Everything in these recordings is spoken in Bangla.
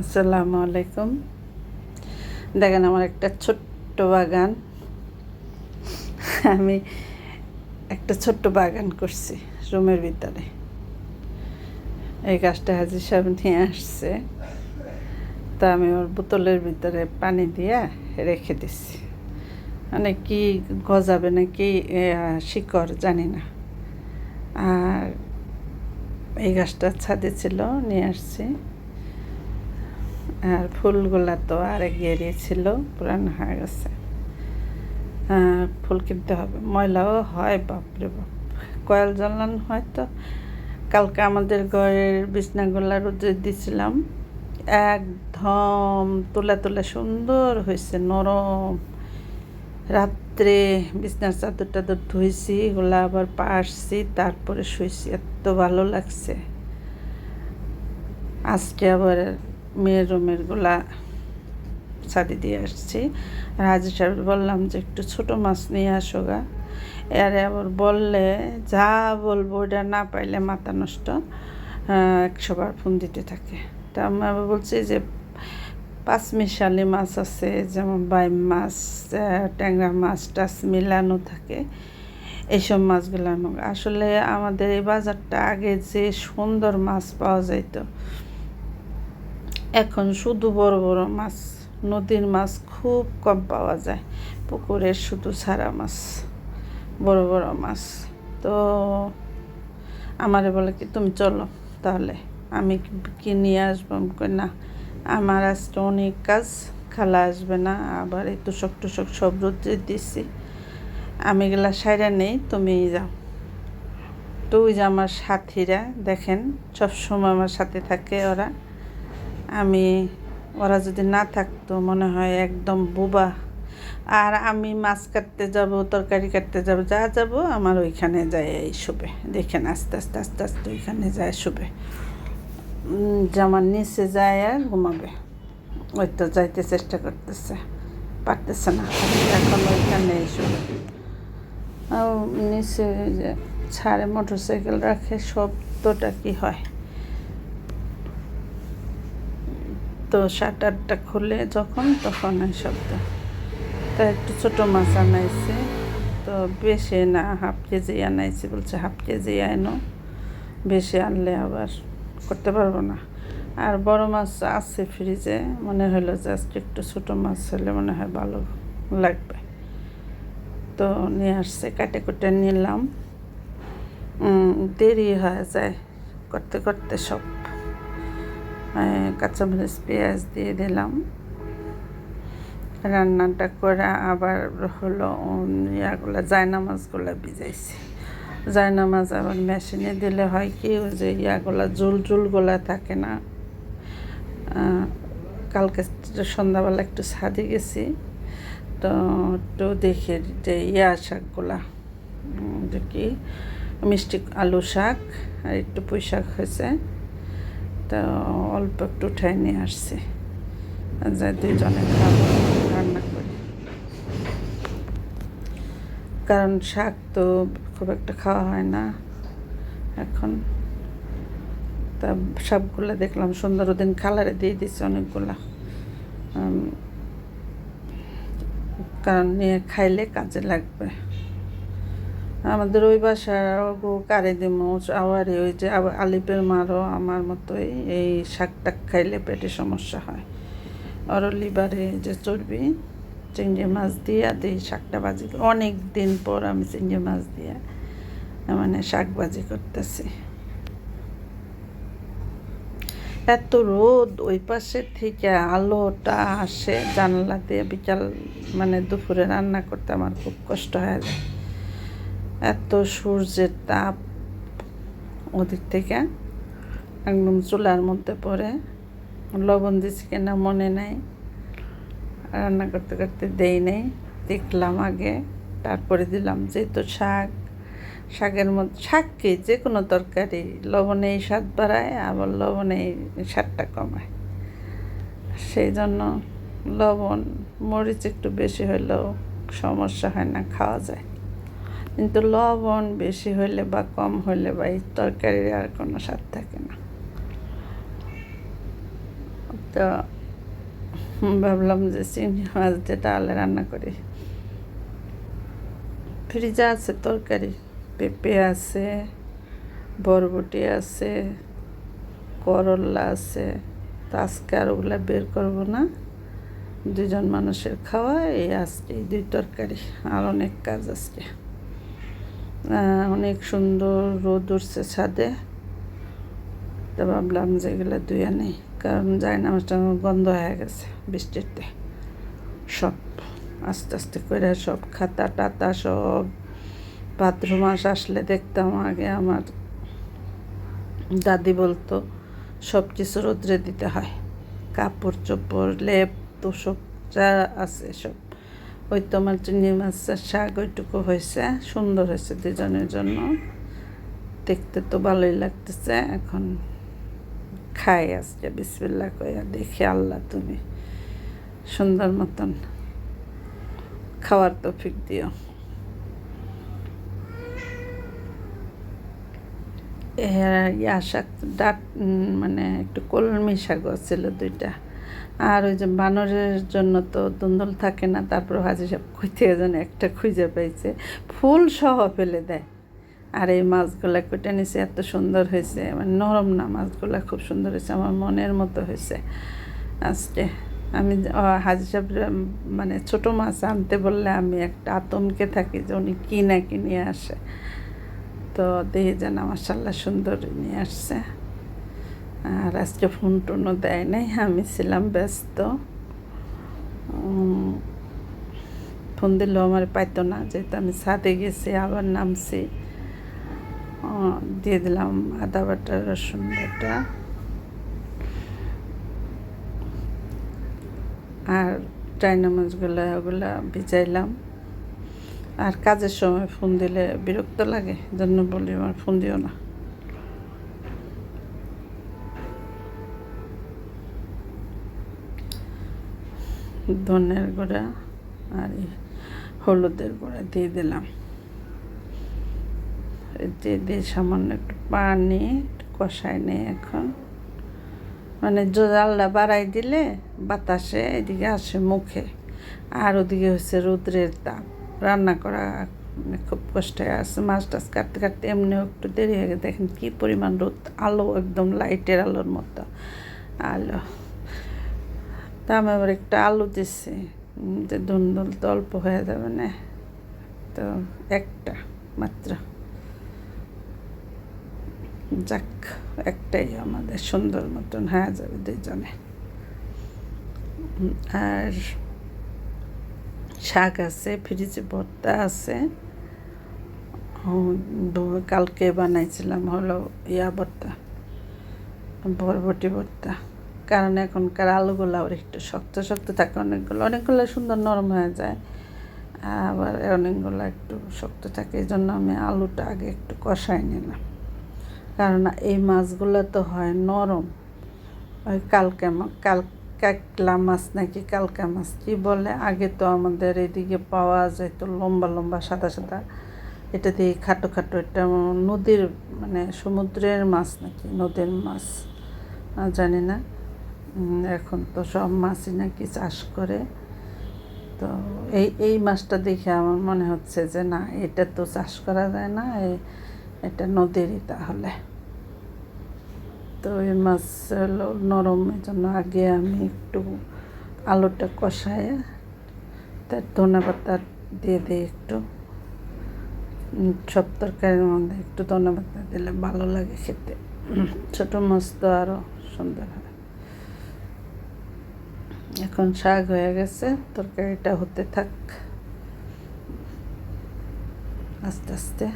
আসসালামু আলাইকুম। দেখেন আমার একটা ছোট্ট বাগান। আমি একটা ছোট্ট বাগান করছি রুমের ভিতরে। এই গাছটা হাজি সাহেব নিয়ে আসছে। তা আমি ওর বোতলের ভিতরে পানি দিয়ে রেখে দিছি। মানে কি গজাবে না কি শিকড় জানি না। আর এই গাছটা ছাদে ছিল, নিয়ে আসছি। আর ফুলগুলা তো আরেক গেরিয়ে ছিল, পুরানো হয়ে গেছে। ফুল কিনতে হবে। ময়লাও হয়, বাপরে বাপ। কয়েল জ্বালানো হয় তো। কালকে আমাদের ঘরের বিছনাগুলা রোদে দিছিলাম। একদম তোলা তোলা সুন্দর হয়েছে, নরম। রাত্রে বিছনার চাদর টাদর ধুইছি, এগুলা আবার পাশছি তারপরে শুয়েছি এত ভালো লাগছে। আজকে আবার মেয়ের রুমেরগুলা ছাদি দিয়ে আসছি। আর হাজি সাহেব বললাম যে, একটু ছোট মাছ নিয়ে আসো গা। এর আবার বললে, যা বলব ওটা না পাইলে মাথা নষ্ট একশো বার ফোন দিতে থাকে। তা আমি আবার বলছি যে পাঁচ মিশালি মাছ আছে, যেমন বাইম মাছ ট্যাংরা মাছ টাছ মিলানো থাকে। এইসব মাছগুলো আসলে আমাদের এই বাজারটা আগে যে সুন্দর মাছ পাওয়া যাইতো এখন শুধু বড় বড় মাছ, নদীর মাছ খুব কম পাওয়া যায়, পুকুরের শুধু সারা মাছ, বড় বড় মাছ। তো আমারে বলে কি, তুমি চলো তাহলে, আমি কি- নিয়ে আসব? না, আমার আজকে অনেক কাজ, খালা আসবে না, আবার এই তুষক টুসক সব রোদ্রে দিছি। আমি গেলা সাইরা নেই, তুমি যাও। তো ওই যে আমার সাথীরা, দেখেন, সবসময় আমার সাথে থাকে ওরা। আমি, ওরা যদি না থাকতো মনে হয় একদম বোবা। আর আমি মাছ কাটতে যাব, তরকারি কাটতে যাব, যা যাব আমার ওইখানে যায় এই শুবে। দেখেন আস্তে আস্তে আস্তে আস্তে ওইখানে যায় শুবে। জামার নিচে যায় আর ঘুমাবে। ওই তো যাইতে চেষ্টা করতেছে। পারতেছে না। এখন ওইখানে শুবে। আর নিচে ছাড়ে মোটর সাইকেল রাখে শব্দটা কি হয়? তো শাটারটা খুলে যখন, তখন এই শব্দ তা একটু ছোটো মাছ আনাইছে। তো বেশি না, হাফ কেজি আনাইছে বলছে, হাফ কেজি আনো বেশি আনলে আবার করতে পারব না। আর বড় মাছ আছে ফ্রিজে মনে হলো জাস্ট একটু ছোটো মাছ হলে মনে হয় ভালো লাগবে। তো নিয়ে আসছে, কাটে কুটে নিলাম। দেরি হয়ে যায়। করতে করতে সব কাঁচামরিচ, পেঁয়াজ দিয়ে দিলাম। রান্নাটা করে আবার হলো ইয়াগুলো, জায়নামাজগুলো ভিজাইছি। জায়নামাজ আবার মেশিনে দিলে হয় কি, ওই যে ইয়াগুলা, জুল জুলগুলা থাকে না? কালকে সন্ধ্যাবেলা একটু ছাদে গেছি, তো একটু দেখে যে ইয়া শাকগুলা যে কি, মিষ্টি আলু শাক, আর একটু পুঁই শাক হয়েছে। তো অল্প একটু উঠাই নিয়ে আসছি। যা দুইজনে খাব, রান্না করি। কারণ শাক তো খুব একটা খাওয়া হয় না এখন। তা সবগুলো দেখলাম, সুন্দর ওদিন কালারে দিয়ে দিচ্ছে অনেকগুলা। কারণ নিয়ে খাইলে কাজে লাগবে। আমাদের ওই বাসার গো কারে দিমো আওয়ারে ওই যে আলিপের মারও আমার মতোই এই শাক টাক খাইলে পেটে সমস্যা হয়। ওর লিভারে যে চর্বি, চিংড়ি মাছ দিয়া দিই শাকটা ভাজি করি। অনেক দিন পর আমি চিংড়ি মাছ দিয়ে মানে শাক ভাজি করতেছি। এত রোদ, ওই পাশে থেকে আলোটা আসে জানলা দিয়ে বিকাল মানে দুপুরে রান্না করতে আমার খুব কষ্ট হয়ে যায়। এত সূর্যের তাপ ওদিক থেকে একদম চুলার মধ্যে পড়ে। লবণ দিছি কিনা মনে নাই। রান্না করতে করতে দেই নেই। দেখলাম আগে, তারপরে দিলাম যেহেতু শাক। শাকের মধ্যে, শাক কি? যে কোনো তরকারি লবণেই স্বাদ বাড়ায়, আবার লবণেই স্বাদটা কমায়। সেই জন্য লবণ, মরিচ একটু বেশি হলেও সমস্যা হয় না, খাওয়া যায়। কিন্তু লবণ বেশি হইলে বা কম হইলে বা এই তরকারির আর কোনো স্বাদ থাকে না। তো ভাবলাম যে চিংড়ি মাছ দিয়ে তাহলে রান্না করি। ফ্রিজে আছে তরকারি, পেঁপে আছে, বরবটি আছে করল্লা আছে। তো আজকে আর ওগুলা বের করব না। দুজন মানুষের খাওয়া, এই আজকে দুই তরকারি, আর অনেক কাজ আজকে। অনেক সুন্দর রোদ উঠছে ছাদে। তো ভাবলাম যে এগুলো ধুয়ে নেই, কারণ যাই না মাছটা গন্ধ হয়ে গেছে বৃষ্টিতে। সব আস্তে আস্তে করে সব খাতা টাতা সব ভাদ্র মাস আসলে দেখতাম আগে আমার দাদি বলতো, সব কিছু রোদ্রে দিতে হয়। কাপড় চোপড়, লেপ তো সব যা আছে সব। ওই তোমার চিংড়ি মাছের শাক ওইটুকু হয়েছে। সুন্দর হয়েছে দুজনের জন্য। দেখতে তো ভালোই লাগতেছে। এখন খাই আজকে বিসমিল্লা কইয়া দেখি আল্লাহ তুমি সুন্দর মতন খাওয়ার তৌফিক দিও। ইয়া শাক ডাক মানে একটু কলমি শাক ছিল দুইটা। আর ওই যে বানরের জন্য তো দুন্দল থাকে না, তারপর হাজি সাহেব খুঁজতে যেন একটা খুঁজে পাইছে। ফুল সহ ফেলে দেয়। আর এই মাছগুলা কুটে নিছে, এত সুন্দর হয়েছে। মানে নরম না, মাছগুলা খুব সুন্দর হয়েছে, আমার মনের মতো হয়েছে। আজকে আমি হাজি সাহেব মানে ছোট মাছ আনতে বললে আমি একটা আতঙ্কে থাকি যে উনি কি না কি নিয়ে আসে। তো দেখি যেন মাসাল্লাহ সুন্দর নিয়ে আসছে। আর আজকে ফোন টোনও দেয় নাই, আমি ছিলাম ব্যস্ত। ফোন দিলেও আমার পাইতো না, যেহেতু আমি ছাদে গেছি, আবার নামছি। দিয়ে দিলাম আদা বাটা, রসুন বাটা। আর চাইনা মাছগুলো, ওগুলা ভিজাইলাম। আর কাজের সময় ফোন দিলে বিরক্ত লাগে জন্য বলি, আমার ফোন দিও না। ধনের গুঁড়া আর হলুদের গুঁড়া দিয়ে দিলাম। দিয়ে দিয়ে সামান্য একটু পানি একটু কষাই নেই এখন। মানে জালটা বাড়াই দিলে বাতাসে এদিকে আসে মুখে। আর ওদিকে হচ্ছে রৌদ্রের তাপ। রান্না করা মানে খুব কষ্ট আছে। মাছ টাছ কাটতে কাটতে এমনিও একটু দেরি হয়ে গেছে। দেখেন কী পরিমাণ রোদ। আলো একদম লাইটের আলোর মতো। আলো। তা আমি আবার একটা আলু দিচ্ছি যে ধুন্দুল তো অল্প হয়ে যাবে না। তো একটা মাত্র। যাক, একটাই আমাদের সুন্দর মতন হয়ে যাবে দুইজনে। আর শাক আছে, ফ্রিজে ভর্তা আছে। কালকে বানাইছিলাম হলো ইয়া ভর্তা, বরবটি ভর্তা। কারণ এখনকার আলুগুলো আবার একটু শক্ত শক্ত থাকে। অনেকগুলো অনেকগুলো সুন্দর নরম হয়ে যায়। আবার অনেকগুলো একটু শক্ত থাকে এই জন্য আমি আলুটা আগে একটু কষাই নিলাম। কারণ এই মাছগুলো তো হয় নরম। ওই কালকে কাল, কাকলা মাছ নাকি কালকা মাছ, কী বলে? আগে তো আমাদের এদিকে পাওয়া যেত লম্বা লম্বা, সাদা সাদা। এটা দিয়ে খাটো খাটো এটা নদীর মানে সমুদ্রের মাছ নাকি, নদীর মাছ। জানি না। এখন তো সব মাছই নাকি চাষ করে। তো এই এই মাছটা দেখে আমার মনে হচ্ছে যে না, এটা তো চাষ করা যায় না এটা নদীরই তাহলে। তো এই মাছ হলো নরম এই জন্য আগে আমি একটু আলুটা কষায়, তার ধনে পাতা দিয়ে দিই একটু। সব তরকারির মধ্যে একটু ধনে পাতা দিলে ভালো লাগে খেতে। ছোটো মাছ তো আরও সুন্দর হয়। এখন শাক হয়ে গেছে, তরকারিটা হতে থাক। আস্তে আস্তে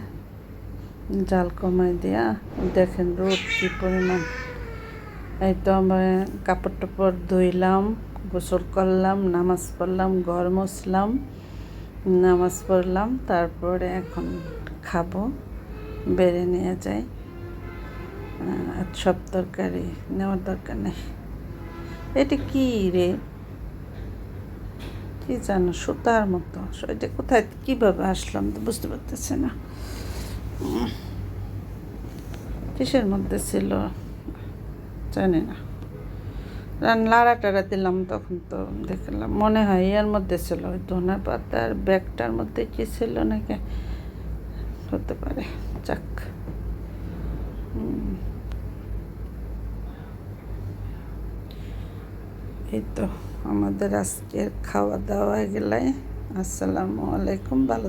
জাল কমাই দিয়া, দেখেন রোদ কী পরিমাণ। এই তো আমরা কাপড় টাপড় ধুইলাম, গোসল করলাম, নামাজ পড়লাম, ঘর মুছলাম, নামাজ পড়লাম, তারপরে এখন খাব, বেড়ে নিয়ে যাই। আর সব তরকারি নেওয়ার দরকার নেই। এটা কি রে? কি জানো, সুতার মতো। এটা কোথায়, কীভাবে আসলাম তো বুঝতে পারতেছি না। কিসের মধ্যে ছিল? জানি না। লাড়া টাড়া দিলাম তখন তো দেখলাম, মনে হয় ইয়ার মধ্যে ছিল। ওই ধনা পাতার ব্যাগটার মধ্যে কি ছিল নাকি? হতে পারে, যাক। এই তো। আমাদের আজকের খাওয়া দাওয়া গেলাই আসসালামু আলাইকুম ভালো